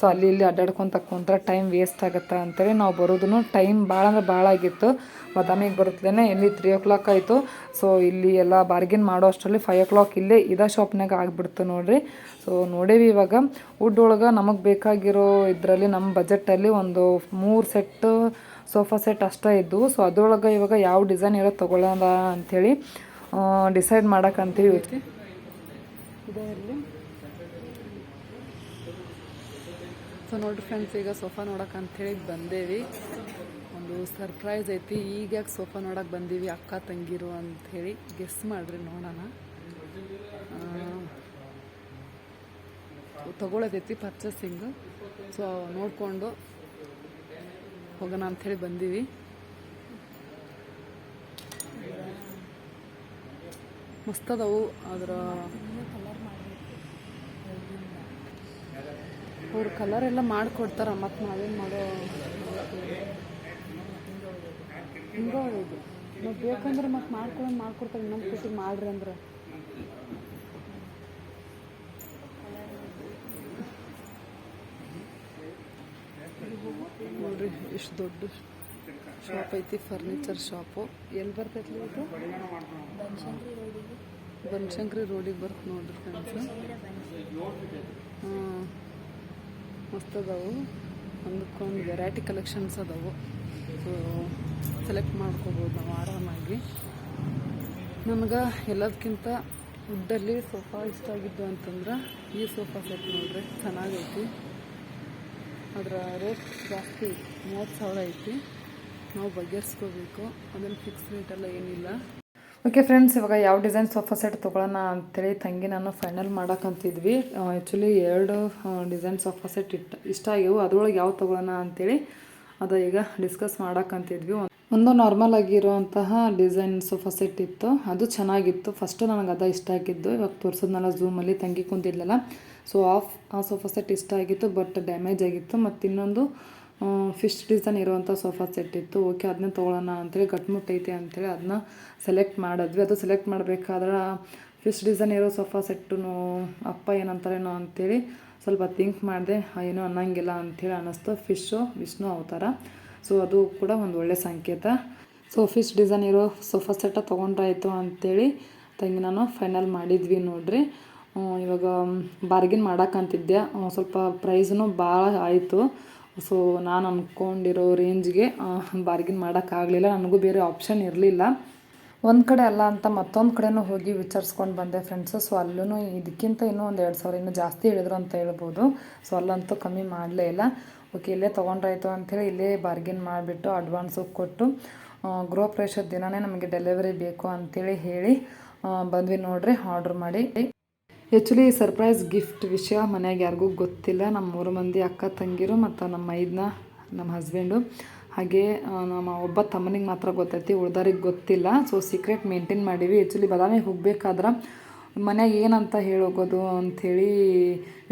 ಸೊ ಅಲ್ಲಿ ಇಲ್ಲಿ ಅಡ್ಡಾಡ್ಕೊಂತ ಕುಂತ್ರೆ ಟೈಮ್ ವೇಸ್ಟ್ ಆಗುತ್ತೆ ಅಂತೇಳಿ ನಾವು ಬರೋದು ಟೈಮ್ ಭಾಳ ಅಂದ್ರೆ ಭಾಳ ಆಗಿತ್ತು. ಬಾದಾಮಿಗೆ ಬರುತ್ತಲೇ ಇಲ್ಲಿ ತ್ರೀ ಓ ಕ್ಲಾಕ್ ಆಯಿತು. ಸೊ ಇಲ್ಲಿ ಎಲ್ಲ ಬಾರ್ಗಿನ್ ಮಾಡೋ ಅಷ್ಟರಲ್ಲಿ ಫೈವ್ ಓ ಕ್ಲಾಕ್ ಇಲ್ಲೇ ಇದೇ ಶಾಪ್ನಾಗ ಆಗಿಬಿಡ್ತು ನೋಡಿರಿ. ಸೊ ನೋಡೇವಿ ಇವಾಗ. ವುಡ್ ಒಳಗೆ ನಮಗೆ ಬೇಕಾಗಿರೋ ಇದರಲ್ಲಿ ನಮ್ಮ ಬಜೆಟಲ್ಲಿ ಒಂದು ಮೂರು ಸೆಟ್ ಸೋಫಾ ಸೆಟ್ ಅಷ್ಟೇ ಇದ್ದವು ಸೊ ಅದ್ರೊಳಗೆ ಇವಾಗ ಯಾವ ಡಿಸೈನ್ ಇರೋ ತೊಗೊಳೋದ ಅಂಥೇಳಿ ಡಿಸೈಡ್ ಮಾಡೋಕ್ಕಂತೀವಿ ಸೊ ನೋಡ್ರಿ ಫ್ರೆಂಡ್ಸ್ ಈಗ ಸೋಫಾ ನೋಡಕ್ಕೆ ಅಂತೇಳಿ ಬಂದೇವಿ. ಒಂದು ಸರ್ಪ್ರೈಸ್ ಐತಿ. ಈಗ ಯಾಕೆ ಸೋಫಾ ನೋಡಕ್ಕೆ ಬಂದೀವಿ? ಅಕ್ಕ, ತಂಗಿರು ಹೇಳಿ ಗೆಸ್ ಮಾಡ್ರಿ ನೋಡೋಣ. ತಗೊಳ್ಳೋದೈತಿ ಪರ್ಚೇಸಿಂಗ್ ಸೊ ನೋಡಿಕೊಂಡು ಹೋಗೋಣ ಅಂಥೇಳಿ ಬಂದೀವಿ. ಮಸ್ತದವು ಅದರ ಅವ್ರು ಕಲರ್ ಎಲ್ಲ ಮಾಡಿಕೊಡ್ತಾರ. ಮತ್ತು ನಾವೇನು ಮಾಡೋ ಹಿಂಗೋ ಇದು ನಾವು ಬೇಕಂದ್ರೆ ಮತ್ತೆ ಮಾಡ್ಕೊಂಡು ಮಾಡ್ಕೊಡ್ತಾರೆ, ಇನ್ನೊಂದು ಕೊಟ್ಟು ಮಾಡ್ರಿ ಅಂದ್ರೆ. ನೋಡ್ರಿ, ಇಷ್ಟು ದೊಡ್ಡ ಶಾಪ್ ಐತಿ ಫರ್ನಿಚರ್ ಶಾಪು ಎಲ್ಲಿ ಬರ್ತೈತಿ ಇದು ಬನಶಂಕರಿ ರೋಡಿಗೆ ಬರ್ತ ನೋಡ್ರಿ ಫ್ರೆಂಡ್ಸ್ ಮಸ್ತ್ ಅದಾವು. ಒಂದಕ್ಕೊಂದು ವೆರೈಟಿ ಕಲೆಕ್ಷನ್ಸ್ ಅದಾವು. ಸೊ ಸೆಲೆಕ್ಟ್ ಮಾಡ್ಕೋಬೋದು ನಾವು ಆರಾಮಾಗಿ. ನಮ್ಗೆ ಎಲ್ಲದಕ್ಕಿಂತ ವುಡ್ಡಲ್ಲಿ ಸೋಫಾ ಇಷ್ಟ ಆಗಿದ್ದು ಅಂತಂದ್ರೆ ಈ ಸೋಫಾ ಸೆಟ್ ನೋಡ್ರಿ, ಚೆನ್ನಾಗೈತಿ. ಅದರ ರೇಟ್ ಜಾಸ್ತಿ ಮೂವತ್ತು ಸಾವಿರ ಐತಿ. ನಾವು ಬಗೆಹರಿಸ್ಕೋಬೇಕು, ಅದನ್ನು ಫಿಕ್ಸ್ ರೇಟೆಲ್ಲ ಏನಿಲ್ಲ. ಓಕೆ ಫ್ರೆಂಡ್ಸ್ ಇವಾಗ ಯಾವ ಡಿಸೈನ್ ಸೋಫಾ ಸೆಟ್ ತೊಗೊಳ್ಳೋಣ ಅಂತೇಳಿ ತಂಗಿ ನಾನು ಫೈನಲ್ ಮಾಡೋಕ್ಕಂತಿದ್ವಿ ಆ್ಯಕ್ಚುಲಿ ಎರಡು ಡಿಸೈನ್ ಸೋಫಾ ಸೆಟ್ ಇಟ್ಟು, ಇಷ್ಟ ಆಗ್ಯವು. ಅದರೊಳಗೆ ಯಾವ ತೊಗೊಳ್ಳೋಣ ಅಂತೇಳಿ ಅದು ಈಗ ಡಿಸ್ಕಸ್ ಮಾಡೋಕ್ಕಂತಿದ್ವಿ ಒಂದು ನಾರ್ಮಲ್ ಆಗಿರುವಂತಹ ಡಿಸೈನ್ ಸೋಫಾ ಸೆಟ್ ಇತ್ತು. ಅದು ಚೆನ್ನಾಗಿತ್ತು. ಫಸ್ಟು ನನಗೆ ಅದ ಇಷ್ಟ ಆಗಿದ್ದು. ಇವಾಗ ತೋರಿಸೋದ್ನಲ್ಲ ಝೂಮಲ್ಲಿ ತಂಗಿ ಕುಂತಿದ್ಲಲ್ಲ. ಸೊ ಆಫ್ ಆ ಸೋಫಾ ಸೆಟ್ ಇಷ್ಟ ಆಗಿತ್ತು ಬಟ್ ಡ್ಯಾಮೇಜ್ ಆಗಿತ್ತು. ಮತ್ತು ಇನ್ನೊಂದು ಫಿಶ್ ಡಿಸೈನ್ ಇರುವಂಥ ಸೋಫಾ ಸೆಟ್ ಇತ್ತು. ಓಕೆ ಅದನ್ನ ತೊಗೊಳ್ಳೋಣ ಅಂತೇಳಿ ಗಟ್ಮುಟ್ಟೈತೆ ಅಂತೇಳಿ ಅದನ್ನ ಸೆಲೆಕ್ಟ್ ಮಾಡಿದ್ವಿ. ಅದು ಸೆಲೆಕ್ಟ್ ಮಾಡಬೇಕಾದ್ರೆ ಫಿಶ್ ಡಿಸೈನ್ ಇರೋ ಸೋಫಾ ಸೆಟ್ಟು ಅಪ್ಪ ಏನಂತಾರೇನೋ ಅಂತೇಳಿ ಸ್ವಲ್ಪ ಥಿಂಕ್ ಮಾಡಿದೆ ಏನೂ ಅನ್ನಂಗಿಲ್ಲ ಅಂಥೇಳಿ ಅನ್ನಿಸ್ತು. ಫಿಶ್ಶು ವಿಷ್ಣು ಅವತಾರ. ಸೊ ಅದು ಕೂಡ ಒಂದು ಒಳ್ಳೆ ಸಂಕೇತ. ಸೊ ಫಿಶ್ ಡಿಸೈನ್ ಇರೋ ಸೋಫಾ ಸೆಟ್ಟ ತೊಗೊಂಡ್ರಾಯ್ತು ಅಂಥೇಳಿ ತಂಗಿ ನಾನು ಫೈನಲ್ ಮಾಡಿದ್ವಿ ನೋಡ್ರಿ. ಇವಾಗ ಬಾರ್ಗಿನ್ ಮಾಡೋಕ್ಕಂತಿದ್ದೆ ಸ್ವಲ್ಪ ಪ್ರೈಸ್ನು ಭಾಳ ಆಯಿತು. ಸೊ ನಾನು ಅಂದ್ಕೊಂಡಿರೋ ರೇಂಜ್ಗೆ ಬಾರ್ಗಿನ್ ಮಾಡೋಕ್ಕಾಗಲಿಲ್ಲ ನನಗೂ ಬೇರೆ ಆಪ್ಷನ್ ಇರಲಿಲ್ಲ. ಒಂದು ಕಡೆ ಅಲ್ಲ ಅಂತ ಮತ್ತೊಂದು ಕಡೆನೂ ಹೋಗಿ ವಿಚಾರಿಸ್ಕೊಂಡು ಬಂದೆ ಫ್ರೆಂಡ್ಸು ಸೊ ಅಲ್ಲೂ ಇದಕ್ಕಿಂತ ಇನ್ನೂ ಒಂದು ಎರಡು ಸಾವಿರ ಇನ್ನೂ ಜಾಸ್ತಿ ಹೇಳಿದ್ರು ಅಂತ ಹೇಳ್ಬೋದು. ಸೊ ಅಲ್ಲಂತೂ ಕಮ್ಮಿ ಮಾಡಲೇ ಇಲ್ಲ. ಓಕೆ ಇಲ್ಲೇ ತೊಗೊಂಡ್ರಾಯ್ತು ಅಂಥೇಳಿ ಇಲ್ಲೇ ಬಾರ್ಗಿನ್ ಮಾಡಿಬಿಟ್ಟು ಅಡ್ವಾನ್ಸು ಕೊಟ್ಟು ಗೃಹ ಪ್ರವೇಶದ ದಿನವೇ ನಮಗೆ ಡೆಲಿವರಿ ಬೇಕು ಅಂಥೇಳಿ ಹೇಳಿ ಬಂದ್ವಿ ನೋಡ್ರಿ ಆರ್ಡ್ರ್ ಮಾಡಿ. ಆ್ಯಕ್ಚುಲಿ ಸರ್ಪ್ರೈಸ್ ಗಿಫ್ಟ್ ವಿಷಯ ಮನೆಯಾಗ ಯಾರಿಗೂ ಗೊತ್ತಿಲ್ಲ. ನಮ್ಮ ಮೂರು ಮಂದಿ ಅಕ್ಕ, ತಂಗಿರು ಮತ್ತು ನಮ್ಮ ಐದನ್ನ ನಮ್ಮ ಹಸ್ಬೆಂಡು ಹಾಗೆ ನಮ್ಮ ಒಬ್ಬ ತಮ್ಮನಿಗೆ ಮಾತ್ರ ಗೊತ್ತೈತಿ ಉಳ್ದವ್ರಿಗೆ ಗೊತ್ತಿಲ್ಲ. ಸೊ ಸೀಕ್ರೆಟ್ ಮೇಂಟೈನ್ ಮಾಡೀವಿ. ಆ್ಯಕ್ಚುಲಿ ಬಾದಾಮಿಗೆ ಹೋಗ್ಬೇಕಾದ್ರೆ ಮನ್ಯಾಗ ಏನಂತ ಹೇಳೋಗೋದು ಅಂಥೇಳಿ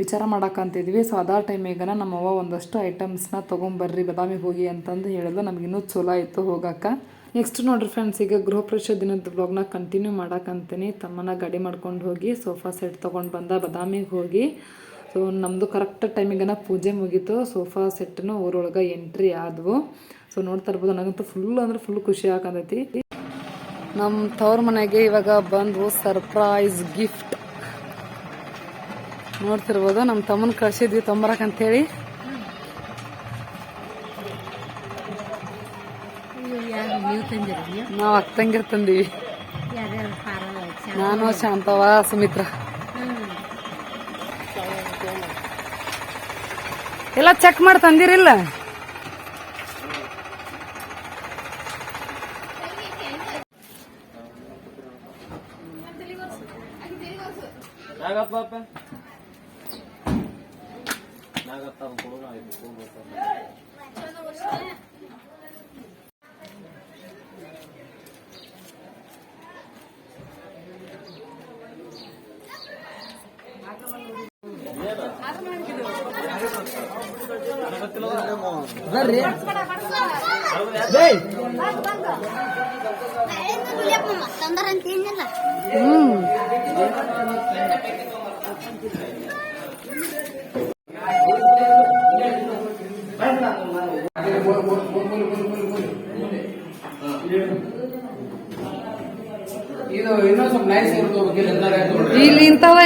ವಿಚಾರ ಮಾಡಕ್ಕಂತಿದ್ವಿ ಸೊ ಟೈಮಿಗನ ನಮ್ಮ ಅವ್ವ ಒಂದಷ್ಟು ಐಟಮ್ಸ್ನ ತೊಗೊಂಬರ್ರಿ ಬದಾಮಿಗೆ ಹೋಗಿ ಅಂತಂದು ಹೇಳಿದ್ಲು. ನಮ್ಗೆ ಇನ್ನೂ ಚಲೋ ಆಯಿತು ಹೋಗಕ್ಕೆ ನೆಕ್ಸ್ಟ್ ನೋಡ್ರಿ ಫ್ರೆಂಡ್ಸ್ ಈಗ ಗೃಹ ದಿನದ ಬ್ಲಾಗ್ನ ಕಂಟಿನ್ಯೂ ಮಾಡಕ್ಕಂತೀನಿ ತಮ್ಮನ ಗಾಡಿ ಮಾಡ್ಕೊಂಡು ಹೋಗಿ ಸೋಫಾ ಸೆಟ್ ತೊಗೊಂಡು ಬಂದ ಬದಾಮಿಗೆ ಹೋಗಿ. ಸೊ ನಮ್ಮದು ಕರೆಕ್ಟ್ ಟೈಮಿಗೆನ ಪೂಜೆ ಮುಗೀತು. ಸೋಫಾ ಸೆಟ್ನು ಊರೊಳಗೆ ಎಂಟ್ರಿ ಆದವು. ಸೊ ನೋಡ್ತಾ ಇರ್ಬೋದು ನನಗಂತೂ ಫುಲ್ ಅಂದ್ರೆ ಫುಲ್ ಖುಷಿ ಆಗತೈತಿ. ನಮ್ಮ ತವ್ರ ಮನೆಗೆ ಇವಾಗ ಬಂದು ಸರ್ಪ್ರೈಸ್ ಗಿಫ್ಟ್ ನೋಡ್ತಿರ್ಬೋದು ನಮ್ಮ ತಮ್ಮನ ಕಳ್ಸಿದ್ವಿ ತೊಂಬರಕ್ ಅಂತೇಳಿ. ನೀವು ಅಕ್ಕಂಗಿರ್ ತಂದೀವಿ. ನಾನು ಶಾಂತವ ಸುಮಿತ್ರ. ಎಲ್ಲ ಚೆಕ್ ಮಾಡಿ ತಂದಿರಿಲ್ಲ.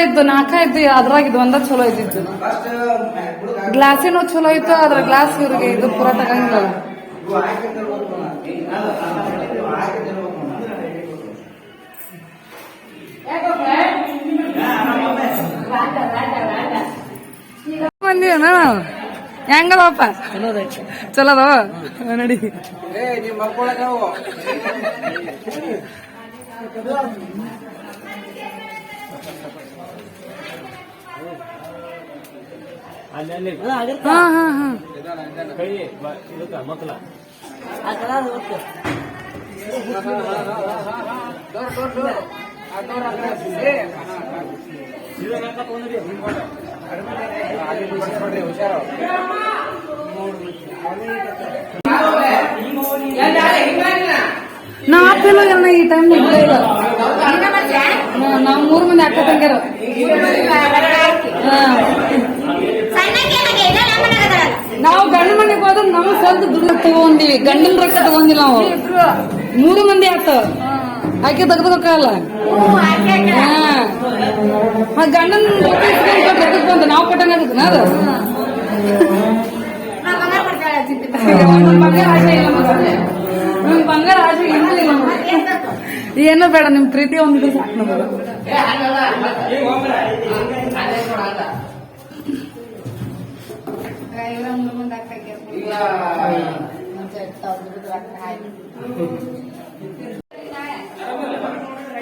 ಇದ್ದು, ನಾಲ್ಕ ಇದ್ದು ಅದ್ರಾಗ ಇದು ಒಂದ ಚಲೋ ಇದ್ದಿದ್ದು. ಗ್ಲಾಸಿನೂ ಚಲೋ ಇತ್ತು ಅದ್ರ ಗ್ಲಾಸ್ ಇವ್ರಿಗೆ ಇದು ಪೂರ ತಗಂಗಿಲ್ಲ ಬಂದಿವನ ಹೆಂಗದಪ್ಪ? ಚಲೋ ಅದಾವ ನಡಿ. ನಾ ಆಪಿಲ್ಲ ಇಲ್ಲ ಈ ಟೈಮ್ ನಮ್ಮ ಮೂರು ಮಂದಿ ಅಕ್ಕ ತಂಗ್ಯಾರ. ಹಾ. ನಾವು ಗಂಡ ಮನೆಗೆ ಹೋದ್ರೆ ನಮ್ ಸ್ವಂತ ದುಡ್ಡು ತಗೊಂಡಿವಿ ಗಂಡನ ರೊಕ್ಕ ತಗೊಂಡಿಲ್ಲ ನಾವು. ಮೂರು ಮಂದಿ ಆತ ಆಕೆ ತೆಗ್ದೋಕಲ್ಲ ಹಾ. ಗಂಡನ ರೊಕ್ಕ ಬಂದ ನಾವು ಕೊಟ್ಟಂಗ ಅದು? ಬಂಗಾರ ಆಸೆ ಇಲ್ಲ ಮಗ. ಬಂಗಾರ ಆಸೆ ಏನೂ ಇಲ್ಲ. ಏನೂ ಬೇಡ ನಿಮ್ ಪ್ರೀತಿ ಒಂದು ಸಾಕು ನಮಗೆ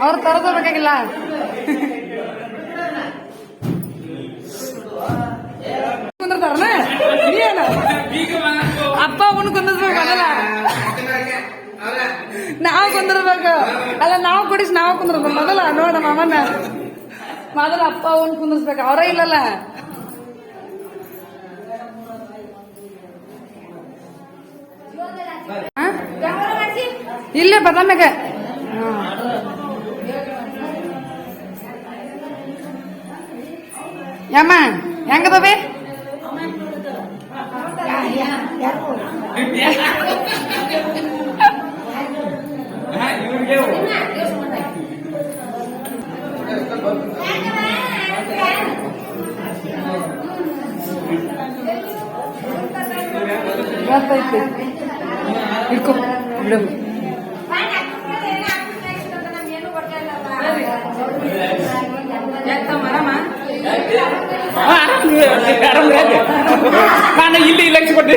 ಅವ್ರು ತರೋದು ಬೇಕಾಗಿಲ್ಲ ಕುಂದಿರ್ತಾರನ? ಏನು ಅಪ್ಪ ಅವನು ಕುಂದಿರ್ಬೇಕಲ್ಲ ನಾವ್ ನಾವು ಕುಂದಿರ್ಬೇಕು. ಅಲ್ಲ ನಾವು ಕುಡಿಸಿ ನಾವು ಕುಂದಿರ್ಬೇಕು ಮೊದಲ ನೋಡ ಮಾಮನ ಮೊದಲ ಅಪ್ಪ ಅವನ್ ಕುಂದಿರ್ಸ್ಬೇಕು. ಅವರೇ ಇಲ್ಲಲ್ಲ. ಇಲ್ಲೇ ಬದಾಮ್ಯಾಗ ಯಮ್ಮ ಹೆಂಗದವೆ ಗೊತ್ತೈತಿ ಇಟ್ಕೊ ಬಿಡು ನಾನು ಇಲ್ಲಿ ಲಕ್ಷ ಕೊಟ್ಟೆ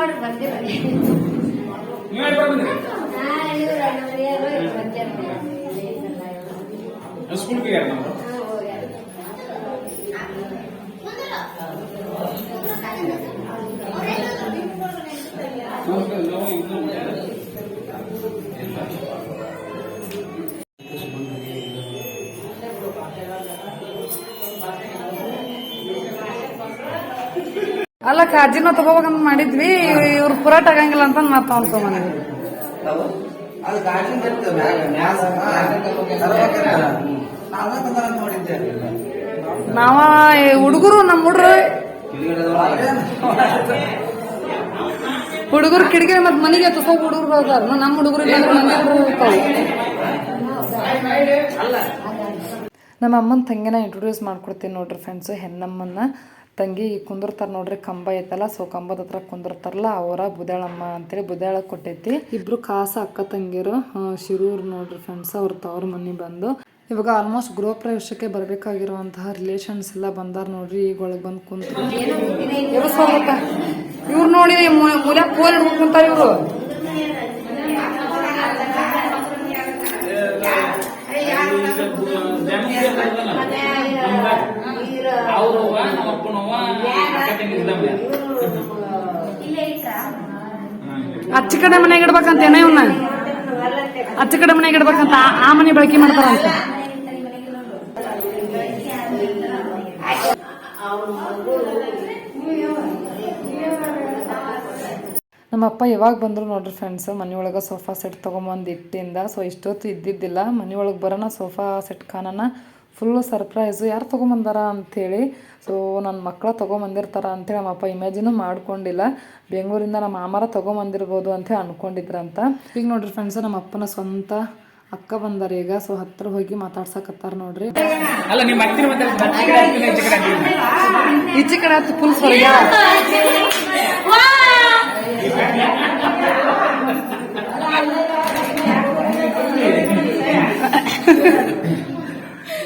ಇಲ್ಲಿ ನೋಡ್ರಿ ಬಂದಿರ ನೀವೇ ಬಂದ್ರಿ ಸ್ಕೂಲ್ಗೆ ಯಾರು ಅಲ್ಲ ಕಾಜಿನ ತಗೋಬೇಕಂತ ಮಾಡಿದ್ವಿ. ಇವ್ರು ಪುರಾಟ ಆಗಂಗಿಲ್ಲ ಅಂತ ಮತ್ತ ಅಂತ ನೋಡಿದ್ದೆ. ನಾವ ಹುಡುಗರು ನಮ್ಮ ಹುಡ್ರು. ಹುಡುಗರು ಕಿಡಿಗೆ ಮತ್ ಮನೆಗೆ ತಗೋ ಹುಡುಗರು ಹೋದಾರ ನಮ್ಮ ಹುಡುಗರು ನಮ್ಮ ಅಮ್ಮನ ತಂಗಿನ ಇಂಟ್ರೊಡ್ಯೂಸ್ ಮಾಡ್ಕೊಡ್ತೀನಿ ನೋಡ್ರಿ ಫ್ರೆಂಡ್ಸ್ ಹೆಣ್ಣಮ್ಮನ ತಂಗಿ ಕುಂದಿರ್ತಾರೆ ನೋಡ್ರಿ ಕಂಬ ಐತಲ್ಲ ಸೊ ಕಂಬದ ಹತ್ರ ಕುಂದಿರ್ತಾರಲ್ಲ ಅವರ ಬುದಾಳಮ್ಮ ಅಂತೇಳಿ ಬುದಾಳ ಕೊಟ್ಟೈತಿ ಇಬ್ರು ಕಾಸ ಅಕ್ಕ ತಂಗಿರು ಶಿರೂರು ನೋಡ್ರಿ ಫ್ರೆಂಡ್ಸ್ ಅವ್ರ ತವ್ರ ಮನೆ ಬಂದು ಇವಾಗ ಆಲ್ಮೋಸ್ಟ್ ಗೃಹ ಪ್ರವೇಶಕ್ಕೆ ಬರಬೇಕಾಗಿರುವಂತಹ ರಿಲೇಷನ್ಸ್ ಎಲ್ಲ ಬಂದಾರ ನೋಡ್ರಿ ಈಗ ಒಳಗೆ ಬಂದು ಕುಂತ ಇವ್ರು ನೋಡಿ ಮೂಲ ಪೋಲ್ ಕುಂತಾರ ಇವರು ಅವ್ರವ್ವ ಅಚ್ಚ ಕಡೆ ಮನೆಗೆ ಇಡ್ಬೇಕಂತ ಏನೇ ಇವನ್ನ ಅಚ್ಚ ಕಡೆ ಮನೆಗೆ ಇಡ್ಬೇಕಂತ ಆ ಮನೆ ಬಳಕೆ ಮಾಡ್ತಾರಂತ ನಮ್ಮಪ್ಪ ಯಾವಾಗ ಬಂದ್ರು ನೋಡ್ರಿ ಫ್ರೆಂಡ್ಸ್ ಮನೆಯೊಳಗೆ ಸೋಫಾ ಸೆಟ್ ತಗೊಂಬಂದ್ ಇಟ್ಟಿಂದ. ಸೊ ಇಷ್ಟೊತ್ತು ಇದ್ದಿದ್ದಿಲ್ಲ. ಮನೆಯೊಳಗೆ ಬರೋಣ ಸೋಫಾ ಸೆಟ್ ಕಾಣನ ಫುಲ್ಲು ಸರ್ಪ್ರೈಸು ಯಾರು ತೊಗೊಂಬಂದಾರ ಅಂಥೇಳಿ ಸೊ ನನ್ನ ಮಕ್ಕಳ ತೊಗೊಂಬಂದಿರ್ತಾರ ಅಂತೇಳಿ ನಮ್ಮಪ್ಪ ಇಮ್ಯಾಜಿನೂ ಮಾಡ್ಕೊಂಡಿಲ್ಲ. ಬೆಂಗಳೂರಿಂದ ನಮ್ಮ ಮಾಮಾರ ತೊಗೊಂಬಂದಿರ್ಬೋದು ಅಂತೇಳಿ ಅಂದ್ಕೊಂಡಿದ್ರಂತ ಈಗ ನೋಡ್ರಿ ಫ್ರೆಂಡ್ಸ್ ನಮ್ಮ ಅಪ್ಪನ ಸ್ವಂತ ಅಕ್ಕ ಬಂದಾರ ಈಗ. ಸೊ ಹತ್ರ ಹೋಗಿ ಮಾತಾಡ್ಸಕತ್ತಾರ ನೋಡ್ರಿ. ಈಚೆ ಕಡೆ ಫುಲ್ ಸ್ವರ್ಗ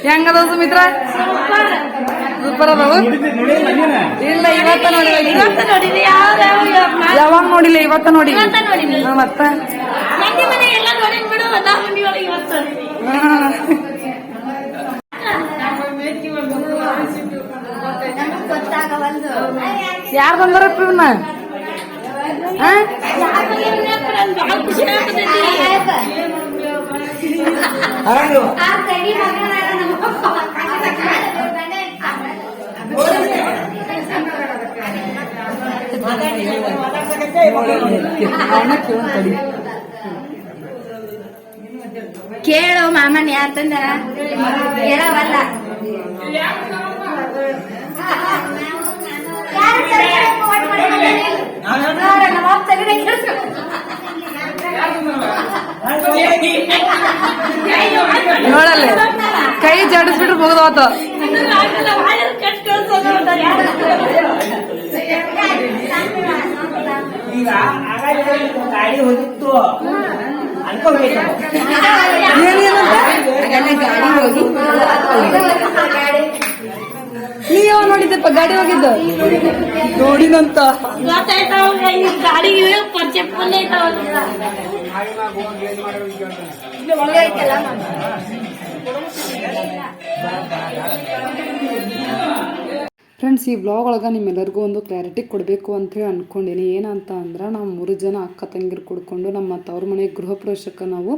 ಹೆಂಗದ ಸುಮಿತ್ರ? ಸೂಪರ್. ಅದಾವು? ಇಲ್ಲ ಇವತ್ತ ನೋಡಿ ಯಾವಾಗ ನೋಡಿಲ್ಲ ಇವತ್ತ ನೋಡಿ ಹಾ, ಮತ್ತ? ಯಾರು ಬಂದ್ರ ಪೂರ್ಣ ಹಾ? ಕೇಳು ಮಾಮನ್ ಯಾರ್ ಕೇಳವಲ್ಲ ಹೇಳವಲ್ಲ ನೋಡಲ್ಲಿ. ಕೈ ಜಡಿಸ್ಬಿಟ್ರೆ ಮುಗಿದೋತ. ಗಾಡಿ ಹೋಗಿತ್ತು. ಅನ್ಕೋಬೇಕು. ಗಾಡಿ ಹೋಗಿದ್ದು? ನೋಡಿನಂತ ಗಾಡಿ ಫ್ರೆಂಡ್ಸ್ ಈ ಬ್ಲಾಗ್ ಒಳಗೆ ನಿಮ್ಮೆಲ್ಲರಿಗೂ ಒಂದು ಕ್ಲಾರಿಟಿ ಕೊಡಬೇಕು ಅಂತೇಳಿ ಅಂದ್ಕೊಂಡೀನಿ ಏನಂತ ಅಂದ್ರೆ ನಾವು ಮೂರು ಜನ ಅಕ್ಕ ತಂಗಿರು ಕುಡ್ಕೊಂಡು ನಮ್ಮ ತವ್ರ ಮನೆ ಗೃಹ ಪ್ರವೇಶಕ್ಕೆ ನಾವು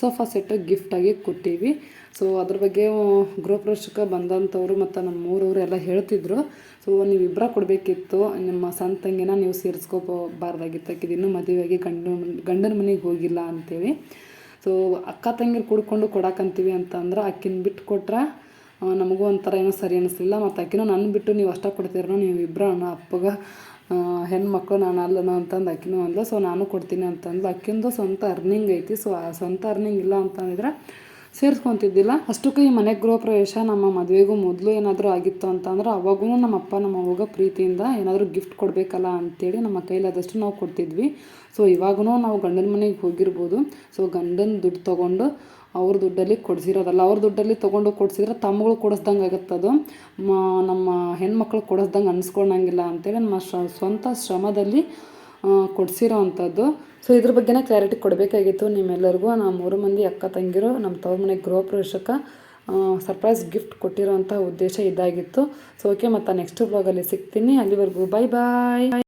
ಸೋಫಾ ಸೆಟ್ ಗಿಫ್ಟಾಗಿ ಕೊಟ್ಟೀವಿ. ಸೊ ಅದ್ರ ಬಗ್ಗೆ ಗೃಹಪ್ರವೇಶಕ್ಕೆ ಗೃಹ ಪ್ರವೇಶಕ್ಕೆ ಬಂದಂಥವ್ರು ಮತ್ತು ನಮ್ಮ ಊರವರು ಎಲ್ಲ ಹೇಳ್ತಿದ್ರು. ಸೊ ನೀವಿಬ್ಬರ ಕೊಡಬೇಕಿತ್ತು. ನಿಮ್ಮ ಸಣ್ಣ ತಂಗಿನ ನೀವು ಸೇರಿಸ್ಕೋಬಾರ್ದಾಗಿತ್ತು ಇನ್ನೂ ಮದುವೆಯಾಗಿ ಗಂಡ, ಗಂಡನ ಮನೆಗೆ ಹೋಗಿಲ್ಲ ಅಂತೇಳಿ. ಸೊ ಅಕ್ಕ ತಂಗಿರು ಕುಡ್ಕೊಂಡು ಕೊಡಾಕಂತೀವಿ ಅಂತ ಅಂದ್ರೆ ಅಕ್ಕಿನ ಬಿಟ್ಟು ಕೊಟ್ರೆ ನಮಗೂ ಒಂಥರ ಏನೋ ಸರಿ ಅನಿಸ್ಲಿಲ್ಲ. ಮತ್ತು ಆಕಿನೂ ನನ್ನ ಬಿಟ್ಟು ನೀವು ಅಷ್ಟ ಕೊಡ್ತೀರೋ ನೀವು ಇಬ್ಬರು ಅಣ್ಣ, ಅಪ್ಪಗ ಹೆಣ್ಮಕ್ಳು, ನಾನು ಅಲ್ಲನ ಅಂತಂದು ಆಕಿನೂ ಅಂದ್ಲು. ಸೊ ನಾನು ಕೊಡ್ತೀನಿ ಅಂತಂದ್ಲು. ಅಕ್ಕಿಂದು ಸ್ವಂತ ಅರ್ನಿಂಗ್ ಐತಿ. ಸೊ ಆ ಸ್ವಂತ ಅರ್ನಿಂಗ್ ಇಲ್ಲ ಅಂತಂದಿದ್ರೆ ಸೇರಿಸ್ಕೊತಿದ್ದಿಲ್ಲ. ಅಷ್ಟಕ್ಕೆ ಈ ಮನೆ ಗೃಹ ಪ್ರವೇಶ ನಮ್ಮ ಮದುವೆಗೂ ಮೊದಲು ಏನಾದರೂ ಆಗಿತ್ತು ಅಂತಂದ್ರೆ ಅವಾಗೂ ನಮ್ಮ ಅಪ್ಪ ನಮ್ಮ ಅವ್ವಗ ಪ್ರೀತಿಯಿಂದ ಏನಾದರೂ ಗಿಫ್ಟ್ ಕೊಡಬೇಕಲ್ಲ ಅಂತೇಳಿ ನಮ್ಮ ಕೈಲಾದಷ್ಟು ನಾವು ಕೊಡ್ತಿದ್ವಿ. ಸೊ ಇವಾಗೂ ನಾವು ಗಂಡನ ಮನೆಗೆ ಹೋಗಿರ್ಬೋದು. ಸೊ ಗಂಡನ ದುಡ್ಡು ತೊಗೊಂಡು ಅವ್ರ ದುಡ್ಡಲ್ಲಿ ಕೊಡಿಸಿರೋದಲ್ಲ. ಅವ್ರ ದುಡ್ಡಲ್ಲಿ ತೊಗೊಂಡು ಕೊಡಿಸಿದ್ರೆ ತಮ್ಮಗಳು ಕೊಡಿಸ್ದಂಗೆ ಆಗುತ್ತದು ನಮ್ಮ ಹೆಣ್ಮಕ್ಳು ಕೊಡಿಸ್ದಂಗೆ ಅನ್ಸ್ಕೊಳಂಗಿಲ್ಲ ಅಂತೇಳಿ ನಮ್ಮ ಸ್ವಂತ ಶ್ರಮದಲ್ಲಿ ಕೊಡಿಸಿರೋ ಅಂಥದ್ದು. ಸೊ ಇದ್ರ ಬಗ್ಗೆನೇ ಕ್ಲಾರಿಟಿ ಕೊಡಬೇಕಾಗಿತ್ತು ನಿಮ್ಮೆಲ್ಲರಿಗೂ. ನಾವು ಮೂರು ಮಂದಿ ಅಕ್ಕ ತಂಗಿರು ನಮ್ಮ ತವ್ರ ಮನೆ ಗೃಹ ಪ್ರವೇಶಕ್ಕೆ ಸರ್ಪ್ರೈಸ್ ಗಿಫ್ಟ್ ಕೊಟ್ಟಿರೋಂಥ ಉದ್ದೇಶ ಇದಾಗಿತ್ತು. ಸೊ ಓಕೆ ಮತ್ತು ನೆಕ್ಸ್ಟ್ ಬ್ಲಾಗಲ್ಲಿ ಸಿಗ್ತೀನಿ. ಅಲ್ಲಿವರೆಗೂ ಬಾಯ್ ಬಾಯ್